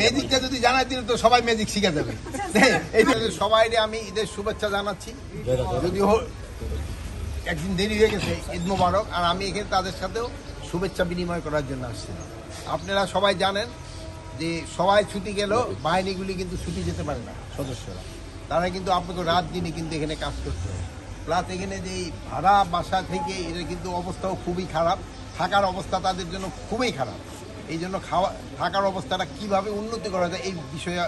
ম্যাজিকটা যদি জানাই দিলে তো সবাই ম্যাজিক শিখে যাবে। হ্যাঁ, এই সবাইকে আমি ঈদের শুভেচ্ছা জানাচ্ছি। যদিও একদিন দেরি হয়ে গেছে ঈদ মোবারক আর আমি এখানে তাদের সাথেও শুভেচ্ছা বিনিময় করার জন্য আসছিলাম আপনারা সবাই জানেন যে সবাই ছুটি গেল বাহিনীগুলি কিন্তু ছুটি যেতে পারে না সদস্যরা। তারা কিন্তু আপনাকে রাত দিনে কিন্তু এখানে কাজ করতে হবে প্লাস এখানে যে ভাড়া বাসা থেকে এদের কিন্তু অবস্থাও খুবই খারাপ থাকার অবস্থা তাদের জন্য খুবই খারাপ। এই জন্য খাওয়া থাকার অবস্থাটা কীভাবে উন্নতি করা যায় এই বিষয়ে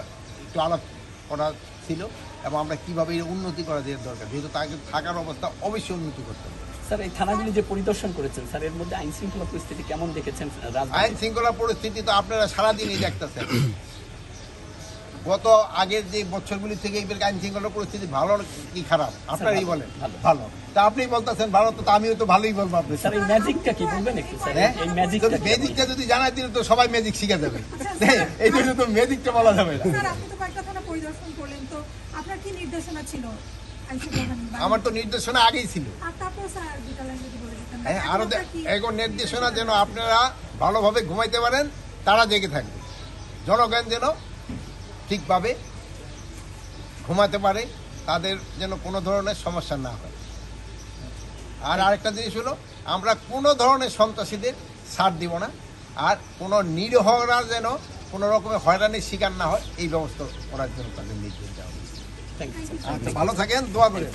একটু আলাপ করা ছিল এবং আমরা কীভাবে এর উন্নতি করা যায় দরকার। যেহেতু তাকে থাকার অবস্থা অবশ্যই উন্নতি করতে হবে। স্যার এই থানাগুলি যে পরিদর্শন করেছেন স্যার এর মধ্যে আইন শৃঙ্খলা পরিস্থিতি কেমন দেখেছেন আইন শৃঙ্খলা পরিস্থিতি তো আপনারা সারাদিনই দেখতেছেন। গত আগের যে বছরগুলি থেকে এবার আইন শৃঙ্খলা পরিস্থিতি ভালো কি খারাপ? আপনারাই বলেন। ভালো। ভালো। তা আপনি বলতেছেন ভালো তো আমিও তো ভালোই বলব আপনি স্যার এই ম্যাজিকটা কি বলবেন একটু স্যার? এই ম্যাজিকটা ম্যাজিকটা যদি জানাই দিলে তো সবাই ম্যাজিক শিখে যাবে। হ্যাঁ, এই জন্য তো ম্যাজিকটা বলা যাবে না। স্যার আপনি তো কয়েকটা থানা পরিদর্শন করলেন তো আপনার কি নির্দেশনা ছিল? আমার তো নির্দেশনা আগেই ছিল। হ্যাঁ আরও এখন নির্দেশনা যেন আপনারা ভালোভাবে ঘুমাইতে পারেন তারা জেগে থাকবে। জনগণ যেন ঠিকভাবে ঘুমাতে পারে তাদের যেন কোনো ধরনের সমস্যা না হয়। আর আরেকটা জিনিস হলো আমরা কোনো ধরনের সন্ত্রাসীদের ছাড় দিব না আর কোনো নিরহরা যেন কোনো রকমের হয়রানির শিকার না হয় এই ব্যবস্থা করার জন্য তাদের নির্দেশ দেওয়া আচ্ছা ভালো থাকেন দোয়া করে